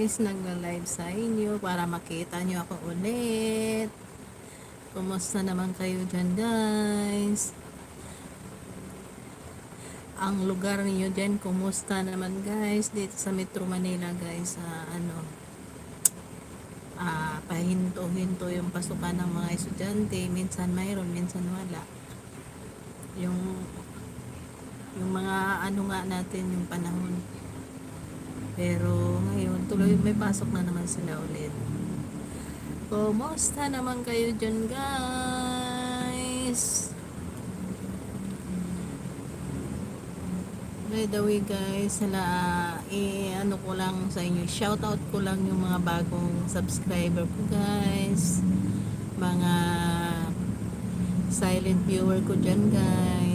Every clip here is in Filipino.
guys, nagla-live sa inyo para makita nyo ako ulit. Kumusta naman kayo dyan guys? Ang lugar niyo dyan, kumusta naman guys? Dito sa Metro Manila guys, sa ano, ah, pahinto-hinto yung pasukan ng mga estudyante. Minsan mayroon, minsan wala. Yung yung mga ano nga natin yung panahon. Pero ngayon, tuloy may pasok na naman sila ulit. Kumusta naman kayo dyan guys? By the way guys, sala, eh, ano ko lang sa inyo, shout out ko lang yung mga bagong subscriber ko guys. Mga silent viewer ko dyan guys.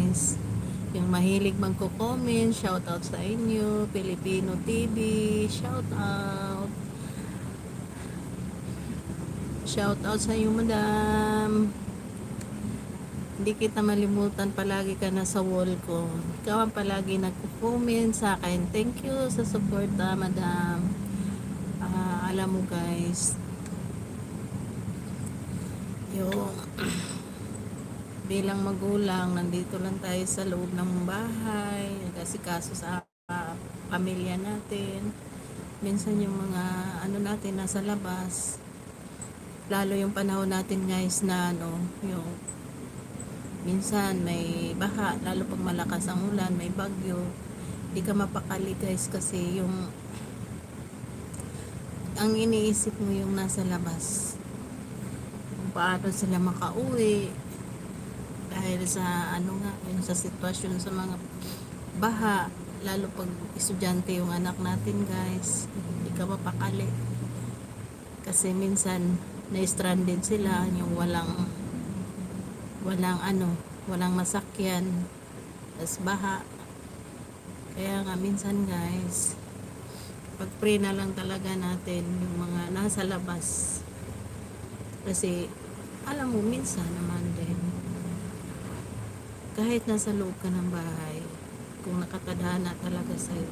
Yung mahilig magko-comment, shout out sa inyo. Filipino TV, shout out. Shout out sa iyo, madam. Hindi kita malimutan, palagi ka na sa wall ko. Ikaw ang palagi nagko-comment sa akin. Thank you sa support, ah, madam. Ah, alam mo guys, yung bilang magulang, nandito lang tayo sa loob ng bahay, nagkasikaso sa ah, pamilya natin. Minsan yung mga ano natin nasa labas. Lalo yung panahon natin guys na ano, yung minsan may baha, lalo pag malakas ang ulan, may bagyo. Hindi ka mapakali guys kasi yung ang iniisip mo yung nasa labas. Kung paano sila makauwi, dahil sa ano nga yung sa sitwasyon sa mga baha lalo pag estudyante yung anak natin guys hindi ka mapakali. Kasi minsan na-stranded sila yung walang walang ano walang masakyan tas baha. Kaya nga minsan guys pag pray na lang talaga natin yung mga nasa labas. Kasi alam mo minsan naman din kahit nasa loob ka ng bahay, kung nakatadhana talaga sa'yo,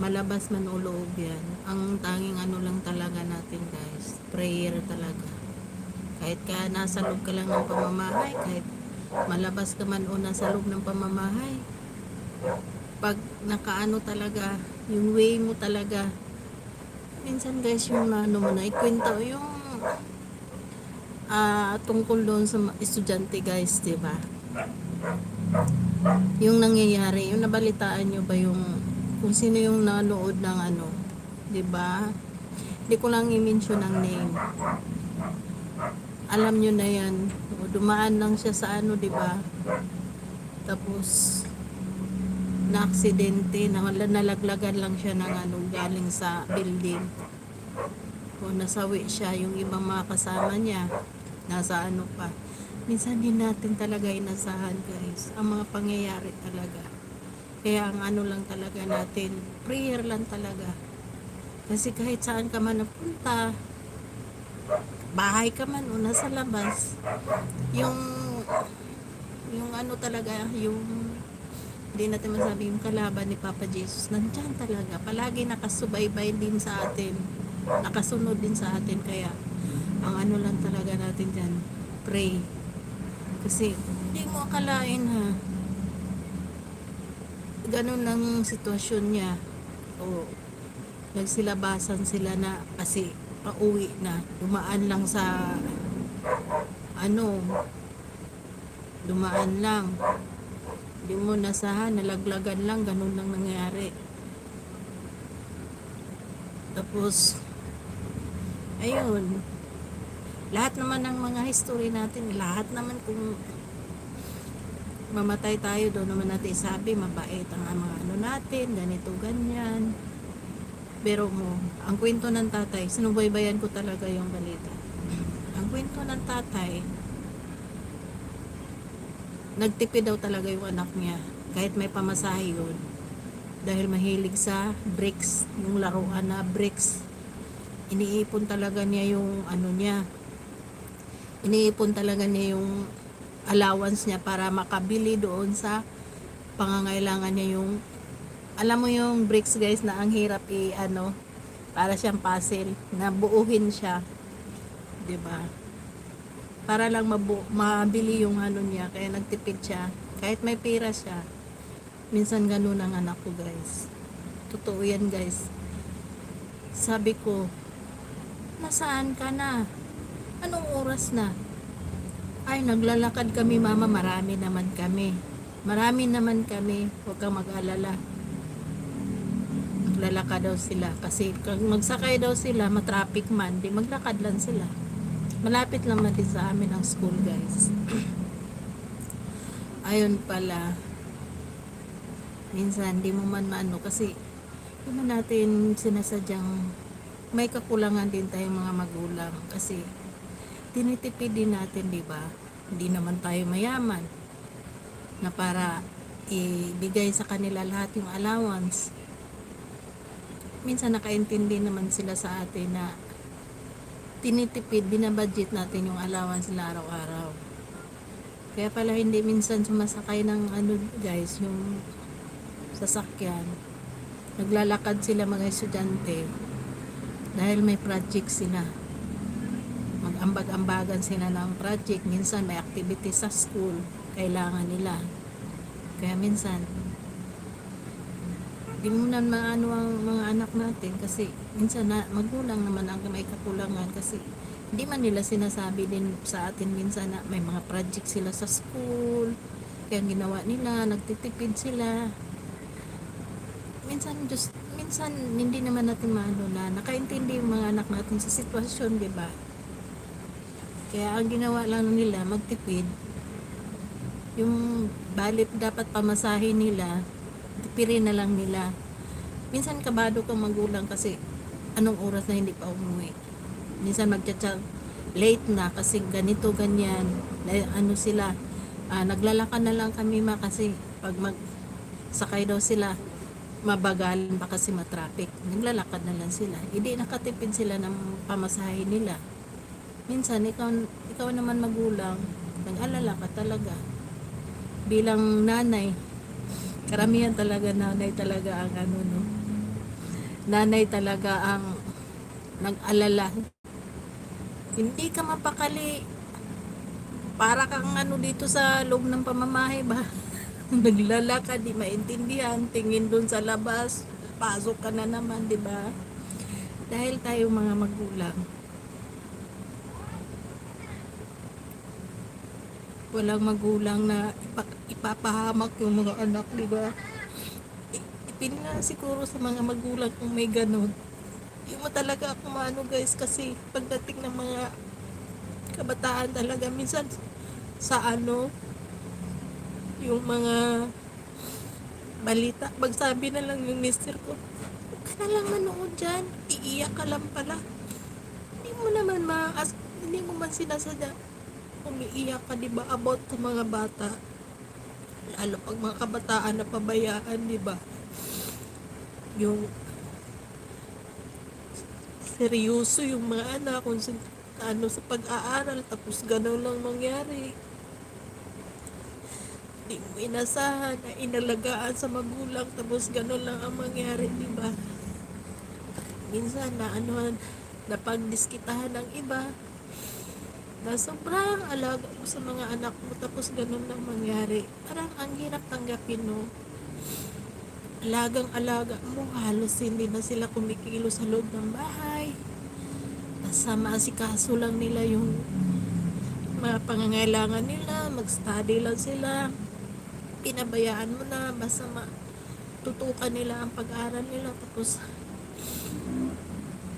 malabas man o loob yan, ang tanging ano lang talaga natin guys, prayer talaga. Kahit ka nasa loob ka lang ng pamamahay, kahit malabas ka man o nasa loob ng pamamahay, pag nakaano talaga, yung way mo talaga, minsan guys yung ano mo na, ikwento yung ah tungkol doon sa estudyante guys, 'di ba? Yung nangyayari, yung nabalitaan nyo ba yung kung sino yung nanood ng ano, 'di ba? Hindi ko lang i-mention ang name. Alam nyo na 'yan. Dumaan lang siya sa ano, 'di ba? Tapos na aksidente, na nalaglagan lang siya ng ano galing sa building. O nasawi siya yung ibang mga kasama niya nasa ano pa. Minsan din natin talaga inasahan guys. Ang mga pangyayari talaga. Kaya ang ano lang talaga natin, prayer lang talaga. Kasi kahit saan ka man napunta, bahay ka man o nasa labas, yung yung ano talaga, yung hindi natin masabi yung kalaban ni Papa Jesus, nandyan talaga. Palagi nakasubaybay din sa atin. Nakasunod din sa atin. Kaya, ang ano lang talaga natin dyan, pray. Kasi, hindi mo akalain ha. Ganun ang sitwasyon niya. O, nagsilabasan sila na kasi pauwi na. Dumaan lang sa, ano, dumaan lang. Hindi mo nasahan, nalaglagan lang, ganun lang nangyari. Tapos, ayun, lahat naman ng mga history natin, lahat naman kung mamatay tayo, doon naman natin sabi, mabait ang mga ano natin, ganito, ganyan. Pero mo, ang kwento ng tatay, sinubaybayan ko talaga yung balita. Ang kwento ng tatay, nagtipid daw talaga yung anak niya, kahit may pamasahe yun. Dahil mahilig sa bricks, yung laruan na bricks. Iniipon talaga niya yung ano niya, iniipon talaga niya yung allowance niya para makabili doon sa pangangailangan niya yung alam mo yung bricks guys na ang hirap i ano para siyang puzzle na buuhin siya. 'di ba? Para lang mabu mabili yung ano niya kaya nagtipid siya. Kahit may pera siya. Minsan ganun ang anak ko guys. Totoo yan guys. Sabi ko nasaan ka na anong oras na? Ay naglalakad kami mama. Marami naman kami. Marami naman kami. Huwag kang mag-alala. Maglalakad daw sila. Kasi magsakay daw sila matraffic man di maglakad lang sila. Malapit lang natin sa amin ang school guys. Ayun pala. Minsan di mo man maano kasi di man natin sinasadyang may kakulangan din tayong mga magulang. Kasi tinitipid din natin di ba hindi naman tayo mayaman na para ibigay sa kanila lahat yung allowance minsan nakaintindi naman sila sa atin na tinitipid, binabudget natin yung allowance nila araw-araw. Kaya pala hindi minsan sumasakay ng ano guys, yung sasakyan. Naglalakad sila mga estudyante dahil may project sila. Mag-ambag-ambagan sila ng project. Minsan may activity sa school. Kailangan nila. Kaya minsan, di mo maano ang mga anak natin kasi minsan na magulang naman ang may kakulangan kasi hindi man nila sinasabi din sa atin minsan na may mga project sila sa school kaya ginawa nila nagtitipid sila minsan just minsan hindi naman natin maano na nakaintindi yung mga anak natin sa sitwasyon di ba kaya ang ginawa lang nila magtipid yung balit dapat pamasahin nila tipirin na lang nila. Minsan kabado kang magulang kasi anong oras na hindi pa umuwi. Minsan magchat late na kasi ganito ganyan. Ano sila, ah, naglalakad na lang kami ma kasi pag mag sakay daw sila mabagalan pa kasi matraffic. Naglalakad na lang sila. Hindi nakatipid sila ng pamasahe nila. Minsan ikaw ikaw naman magulang, nag-alala ka talaga. Bilang nanay, karamihan talaga nanay talaga ang ano no? Nanay talaga ang nag-alala. Hindi ka mapakali. Para kang ano dito sa loob ng pamamahay ba? Naglalakad di maintindihan tingin dun sa labas pasok ka na naman di ba? Dahil tayo mga magulang walang magulang na ipa- ipapahamak yung mga anak, di ba? Ipin nga siguro sa mga magulang kung may ganun. Hindi mo talaga ako maano guys kasi pagdating ng mga kabataan talaga minsan sa ano yung mga balita magsabi na lang yung mister ko huwag ka lang manood dyan iiyak ka lang pala hindi mo naman maas hindi mo man sinasadya umiiyak ka, di ba, about sa mga bata. Lalo pag mga kabataan na pabayaan, di ba? Yung seryoso yung mga anak kung ano sa pag-aaral tapos gano'n lang mangyari di mo inasahan na inalagaan sa magulang tapos gano'n lang ang mangyari di ba minsan na ano na pagdiskitahan ng iba na sobrang alaga mo sa mga anak mo tapos ganun lang mangyari. Parang ang hirap tanggapin, no? Alagang alaga mo, halos hindi na sila kumikilo sa loob ng bahay. Tapos sama si kaso lang nila yung mga pangangailangan nila, mag-study lang sila. Pinabayaan mo na, basta matutukan nila ang pag-aaral nila. Tapos,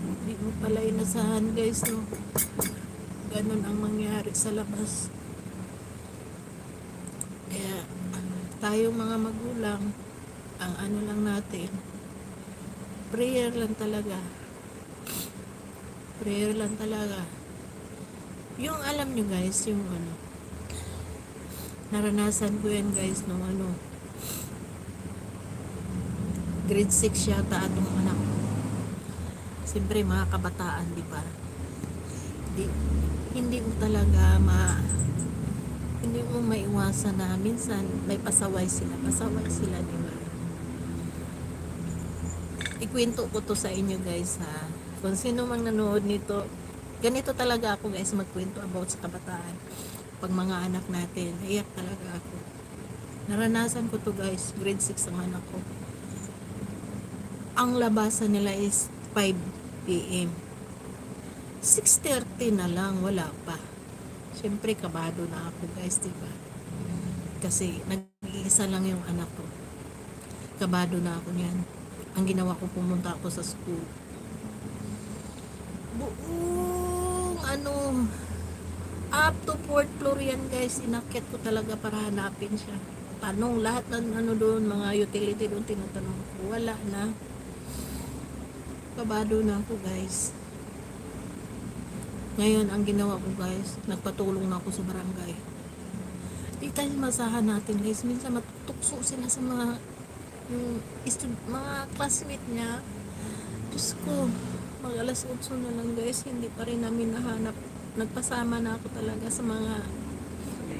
hindi mo pala inasahan guys, no? Ganun ang mangyari sa labas. Kaya tayo mga magulang, ang ano lang natin, prayer lang talaga. Prayer lang talaga. Yung alam nyo guys, yung ano, naranasan ko yan guys nung ano, grade 6 yata atong anak. Siyempre mga kabataan, di ba? Di, hindi mo talaga ma hindi mo maiwasan na minsan may pasaway sila pasaway sila di ba ikwento ko to sa inyo guys ha. Kung sino mang nanood nito, ganito talaga ako guys magkwento about sa kabataan. Pag mga anak natin, iyak talaga ako. Naranasan ko to guys, grade 6 ang anak ko. Ang labasan nila is 5 p.m. 6.30 na lang, wala pa. Siyempre, kabado na ako guys, di ba? Kasi nag-iisa lang yung anak ko. Kabado na ako niyan. Ang ginawa ko, pumunta ako sa school. Buong, ano, up to fourth floor yan guys. Inakyat ko talaga para hanapin siya. Tanong, lahat ng ano doon, mga utility doon, tinatanong ko. Wala na. Kabado na ako guys. Ngayon, ang ginawa ko guys, nagpatulong na ako sa barangay. Di tayo masahan natin guys. Minsan matutukso sila sa mga yung istud, mga classmate niya. Diyos ko, mag alas 8 na lang guys, hindi pa rin namin nahanap. Nagpasama na ako talaga sa mga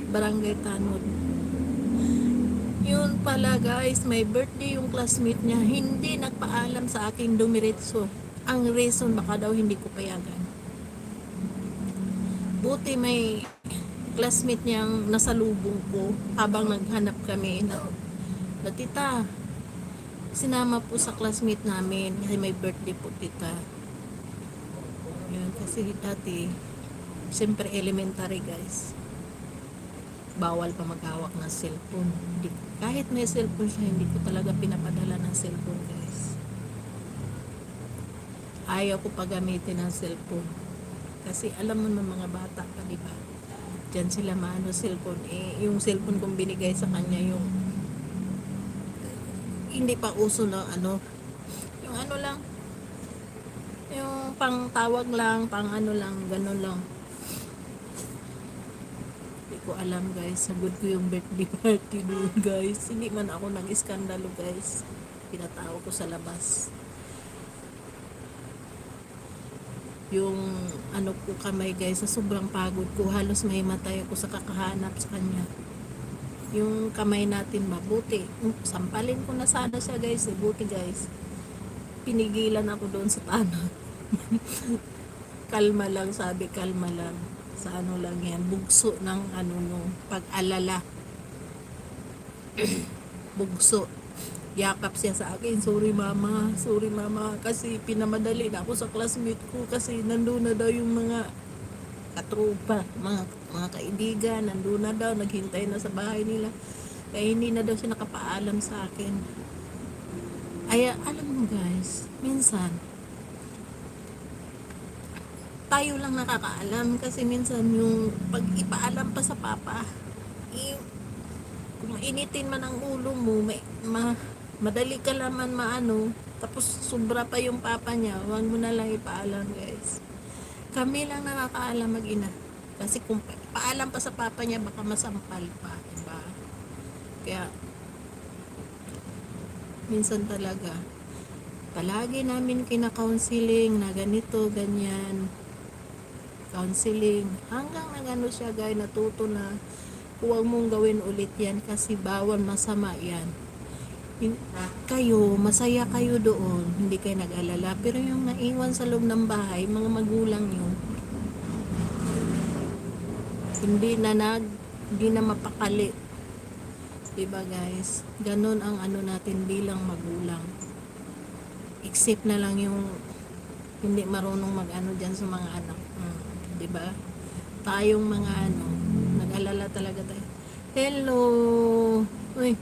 barangay tanod. Yun pala guys, may birthday yung classmate niya. Hindi nagpaalam sa akin dumiretso. Ang reason baka daw hindi ko payagan. Buti may classmate niyang nasa lubong ko habang naghanap kami na, tita, sinama po sa classmate namin kasi may birthday po tita. Yun, kasi dati, siyempre elementary guys, bawal pa maghawak ng cellphone. Hindi, kahit may cellphone siya, hindi ko talaga pinapadala ng cellphone guys. Ayaw ko pa gamitin ng cellphone. Kasi alam mo ng mga bata pa, di ba? Diyan sila maano cellphone. Eh, yung cellphone kong binigay sa kanya, yung hindi pa uso na ano, yung ano lang, yung pang tawag lang, pang ano lang, ganun lang. Hindi ko alam guys, sagod ko yung birthday party doon guys. Hindi man ako nag-iskandalo guys. Pinatao ko sa labas. Yung ano ko kamay guys sa sobrang pagod ko. Halos may matay ako sa kakahanap sa kanya. Yung kamay natin mabuti. Sampalin ko na sana siya guys. Eh, guys. Pinigilan ako doon sa tanod kalma lang sabi kalma lang. Sa ano lang yan bugso ng ano no pag-alala. Bugso yakap siya sa akin, sorry mama, sorry mama, kasi pinamadali na ako sa classmate ko kasi nandun na daw yung mga katropa, mga, mga kaibigan, nandun na daw, naghintay na sa bahay nila. Kaya hindi na daw siya nakapaalam sa akin. Ay, alam mo guys, minsan, tayo lang nakakaalam kasi minsan yung pag ipaalam pa sa papa, eh, kung mainitin man ang ulo mo, may, ma, madali ka naman maano, tapos sobra pa yung papa niya, huwag mo na lang ipaalam guys. Kami lang nakakaalam mag-ina. Kasi kung pa- paalam pa sa papa niya, baka masampal pa, diba? Kaya, minsan talaga, palagi namin kina-counseling na ganito, ganyan, counseling, hanggang nagano siya guys, natuto na, huwag mong gawin ulit yan kasi bawal masama yan kayo, masaya kayo doon, hindi kayo nag-alala. Pero yung naiwan sa loob ng bahay, mga magulang yun, hindi na nag, hindi na mapakali. Diba guys? Ganon ang ano natin bilang magulang. Except na lang yung hindi marunong mag-ano dyan sa mga anak. Hmm, diba? Tayong mga ano, nag-alala talaga tayo. Hello! Uy,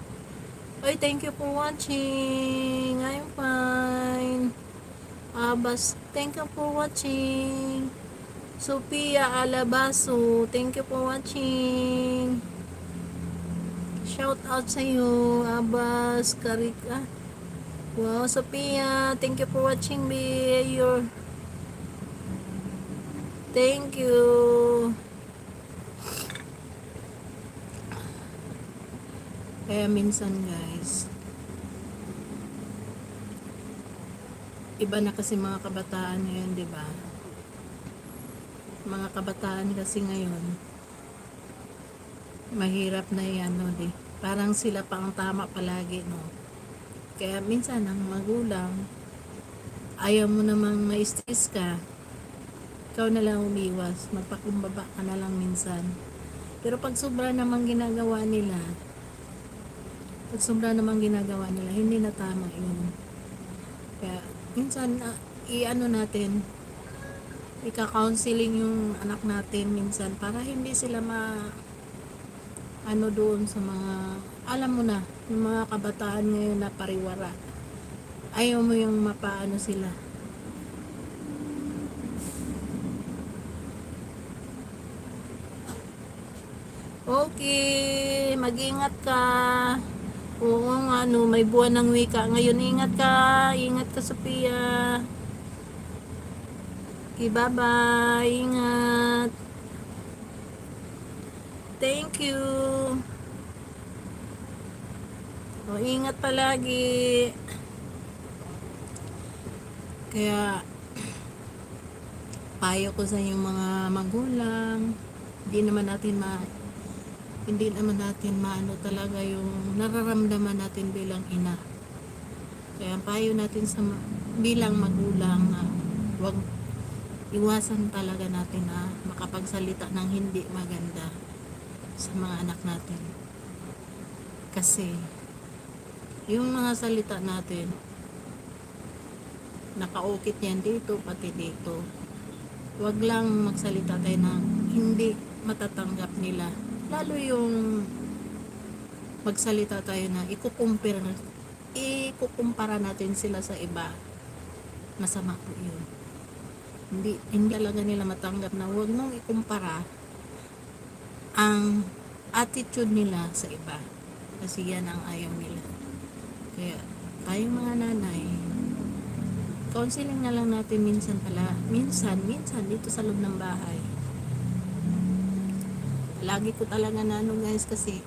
Oy, thank you for watching. I'm fine. Abas, thank you for watching. Sophia Alabaso, thank you for watching. Shout out sa iyo, Abbas, Karika. Wow, Sophia, thank you for watching me. Your Thank you. Kaya minsan guys, iba na kasi mga kabataan ngayon, di ba? Mga kabataan kasi ngayon, mahirap na yan, no, di? Parang sila pa ang tama palagi, no? Kaya minsan ang magulang, ayaw mo namang ma-stress ka, ikaw na lang umiwas, magpakumbaba ka na lang minsan. Pero pag sobra namang ginagawa nila, pag sobra namang ginagawa nila, hindi na tama yun. Kaya, minsan, ah, i-ano natin, ika-counseling yung anak natin minsan para hindi sila ma ano doon sa mga alam mo na yung mga kabataan ngayon na pariwara. Ayaw mo yung mapaano sila. Okay mag-ingat ka oo nga no may buwan ng wika. Ngayon ingat ka ingat ka Sophia. Okay bye bye ingat. Thank you. O, ingat palagi. Kaya, payo ko sa inyong mga magulang, hindi naman natin ma hindi naman natin maano talaga yung nararamdaman natin bilang ina. Kaya payo natin sa bilang magulang na wag iwasan talaga natin na makapagsalita ng hindi maganda sa mga anak natin. Kasi yung mga salita natin nakaukit yan dito pati dito wag lang magsalita tayo na hindi matatanggap nila lalo yung magsalita tayo na ikukumpira ikukumpara natin sila sa iba masama po yun hindi, hindi talaga nila matanggap na wag mong ikumpara ang attitude nila sa iba kasi yan ang ayaw nila kaya, tayong mga nanay, counseling na lang natin minsan pala. Minsan, minsan dito sa loob ng bahay. Lagi ko talaga na ano guys kasi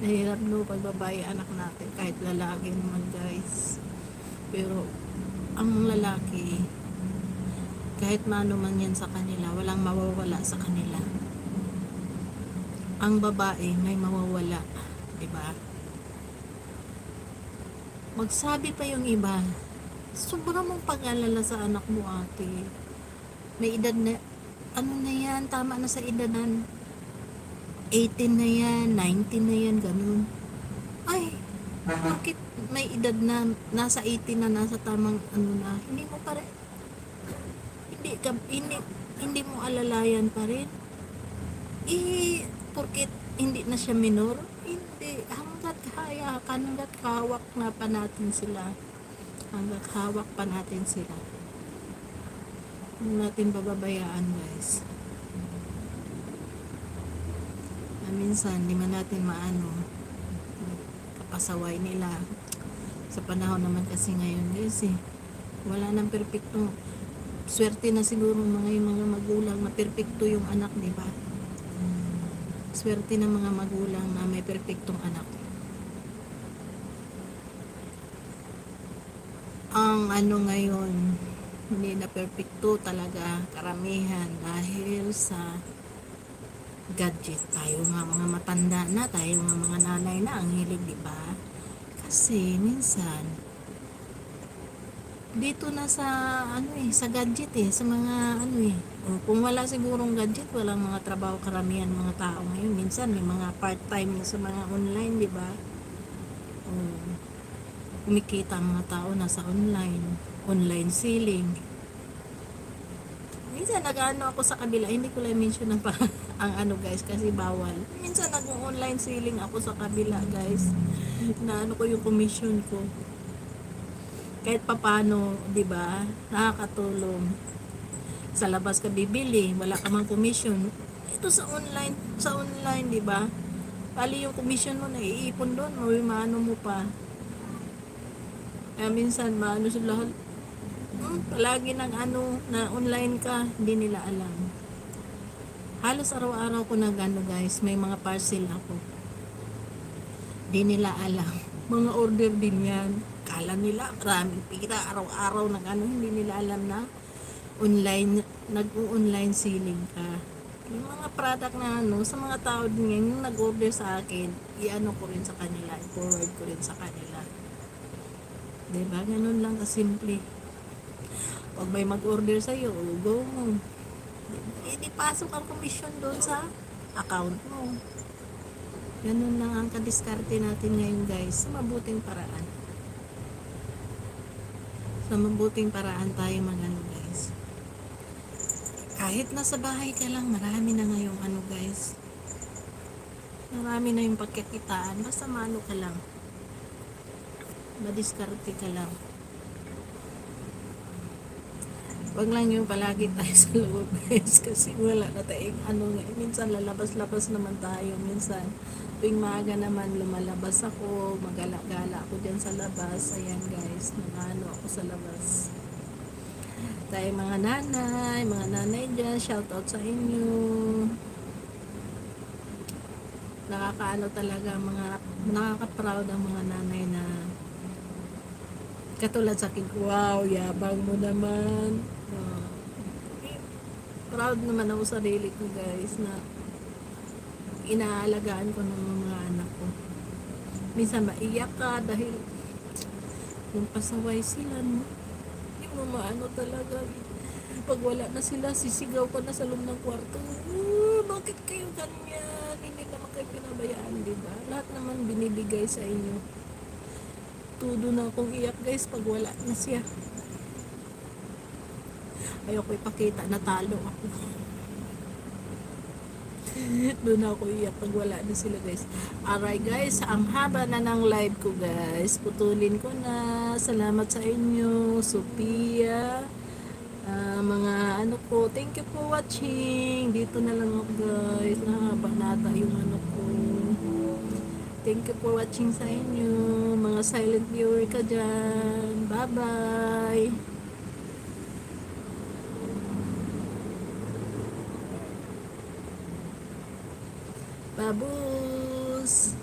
nahirap no pagbabae anak natin kahit lalaki naman guys. Pero ang lalaki kahit maano man yan sa kanila, walang mawawala sa kanila. Ang babae may mawawala 'di ba? Magsabi pa yung iba. Sobra mong pag-alala sa anak mo, ate. May edad na ano na yan, tama na sa edad na 18 na yan, 19 na yan, ganun. Ay, bakit may edad na nasa 18 na nasa tamang ano na, hindi mo pa rin hindi ka, hindi, hindi mo alalayan pa rin. Eh, porkit hindi na siya minor, hindi. Hanggat kaya, hanggat hawak na pa natin sila. Hanggat hawak pa natin sila. Huwag natin bababayaan guys. Na minsan, di man natin maano, kapasaway nila. Sa panahon naman kasi ngayon guys eh, wala nang perpektong swerte na siguro mga yung mga magulang na perpekto yung anak, di ba? Swerte ng mga magulang na may perpektong anak. Ang ano ngayon, hindi na perpekto talaga karamihan dahil sa gadget. Tayo nga mga matanda na, tayo nga mga nanay na ang hilig, di ba? Kasi minsan, dito na sa ano eh sa gadget eh sa mga ano eh o, kung wala sigurong gadget walang mga trabaho karamihan mga tao ngayon minsan may mga part-time na sa mga online di ba kumikita ang mga tao nasa online online selling minsan nag-ano ako sa kabila hindi ko lang mention ang, ang ano guys kasi bawal minsan nag-online selling ako sa kabila guys na ano ko yung commission ko kahit papano, 'di ba? Nakakatulong. Sa labas ka bibili, wala ka mang commission. Ito sa online, sa online, 'di ba? Pali yung commission mo na iipon doon, maano mo pa. Kaya minsan maano sa lahat. Hmm, palagi ng ano na online ka, hindi nila alam. Halos araw-araw ko nag ano guys, may mga parcel ako. Hindi nila alam. Mga order din yan Kala nila maraming pira araw-araw ng ano, hindi nila alam na online, nag-online selling ka. Yung mga product na ano, sa mga tao din yan, yung nag-order sa akin, i-ano ko rin sa kanila, i-forward ko rin sa kanila. Diba? Ganun lang kasimple. Pag may mag-order sa'yo, go mo. Eh, di pasok ang commission doon sa account mo. Ganun lang ang kadiskarte natin ngayon guys. Sa mabuting paraan. Sa mabuting paraan tayo magano guys. Kahit nasa bahay ka lang, marami na ngayong ano guys. Marami na yung pagkakitaan. Basta mano ka lang. Madiskarte ka lang. Wag lang yung palagi tayo sa loob guys kasi wala na tayong ano nga. Minsan lalabas-labas naman tayo. Minsan tuwing maaga naman lumalabas ako. Magala-gala ako dyan sa labas. Ayan guys, nangano ako sa labas. Tayo mga nanay, mga nanay dyan, shout out sa inyo. Nakakaano talaga mga nakaka-proud ang mga nanay na katulad sa akin, wow, yabang mo naman. Proud naman ako sa sarili ko guys na inaalagaan ko ng mga anak ko. Minsan maiyak ka dahil yung pasaway sila, no? Hindi mo maano talaga. Pag wala na sila, sisigaw ka na sa loob ng kwarto. "Oh, bakit kayo ganyan? Hindi naman kayo pinabayaan, di ba? Lahat naman binibigay sa inyo. Tudo na akong iyak guys pag wala na siya. Ayoko ipakita na talo ako. Doon ako iyak pag wala na sila guys. Alright guys, ang haba na ng live ko guys. Putulin ko na. Salamat sa inyo, Sophia. Ah, mga ano ko, thank you for watching. Dito na lang ako guys. Nahaba nata yung ano ko. Thank you for watching sa inyo. Mga silent viewer ka dyan. Bye-bye. Babus!